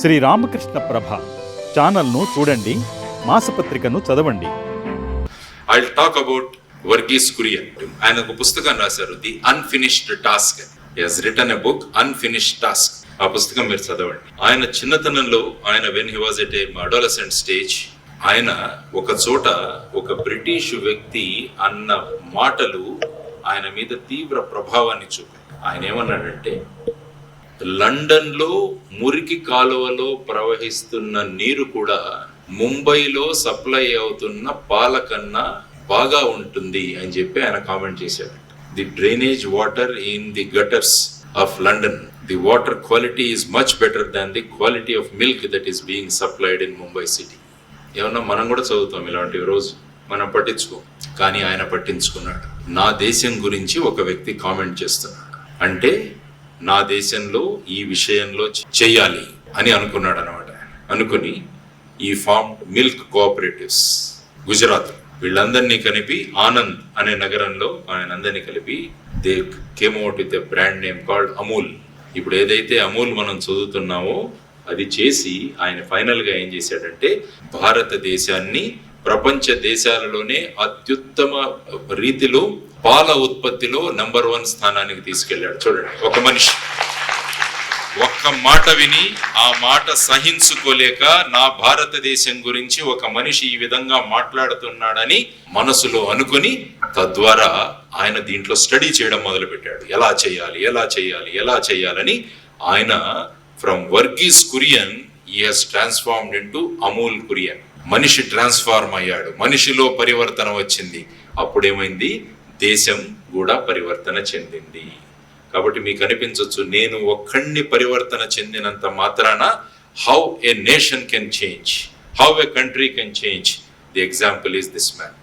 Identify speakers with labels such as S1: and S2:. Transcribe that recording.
S1: శ్రీ రామకృష్ణ ప్రభ ఛానల్ను చూడండి మాసపత్రికను చదవండి.
S2: I talk about Verghese Kurien ఆయన ఒక పుస్తకం రాశారు the unfinished task he's return a book unfinished task ఆ పుస్తకం మీరు చదవండి. ఆయన చిన్నతనంలో ఆయన when he was at a adolescent stage ఆయన ఒక చోట ఒక బ్రిటిష్ వ్యక్తి అన్న మాటలు ఆయన మీద తీవ్ర ప్రభావాన్ని చూపాయి. ఆయన ఏమన్నాడంటే లండన్లో మురికి కాలువలో ప్రవహిస్తున్న నీరు కూడా ముంబైలో సప్లై అవుతున్న పాల కన్నా బాగా ఉంటుంది అని చెప్పి ఆయన కామెంట్ చేశాడు. The drainage water in the gutters of London. The water quality is much better than the quality of milk that is being supplied in Mumbai city. ఏమన్నా మనం కూడా చదువుతాం ఇలాంటివి రోజు. మనం పట్టించుకో కానీ ఆయన పట్టించుకున్నాడు. నా దేశం గురించి ఒక వ్యక్తి కామెంట్ చేస్తున్నాడు. అంటే నా దేశంలో ఈ విషయంలో చేయాలి చెయ్యాలి అని అనుకున్నాడు అనమాట అనుకుని ఈ ఫార్మ్ మిల్క్ కోఆపరేటివ్స్ గుజరాత్ వీళ్ళందరినీ కలిపి ఆనంద్ అనే నగరంలో ఆయన అందరినీ కలిపి they came out with a brand name called Amul. ఇప్పుడు ఏదైతే అమూల్ మనం చదువుతున్నామో అది చేసి ఆయన ఫైనల్గా ఏం చేశాడంటే భారతదేశాన్ని ప్రపంచ దేశాలలోనే అత్యుత్తమ రీతిలో పాల ఉత్పత్తిలో నంబర్ వన్ స్థానానికి తీసుకెళ్ళాడు చూడండి ఒక మనిషి. ఒక్క మాట విని ఆ మాట సహించుకోలేక నా భారతదేశం గురించి ఒక మనిషి ఈ విధంగా మాట్లాడుతున్నాడని మనసులో అనుకుని తద్వారా ఆయన దీంట్లో స్టడీ చేయడం మొదలుపెట్టాడు. ఎలా చేయాలి ఎలా చేయాలి ఎలా చేయాలని ఆయన ఫ్రమ్ వర్గీస్ కురియన్ ఈ he's transformed into Amul Kurien. మనిషి ట్రాన్స్ఫార్మ్ అయ్యాడు. మనిషిలో పరివర్తన వచ్చింది. అప్పుడేమైంది? దేశం కూడా పరివర్తన చెందింది. కాబట్టి మీకు అనిపించవచ్చు నేను ఒక్కడిని పరివర్తన చెందినంత మాత్రాన how a nation can change how a country can change the example is this man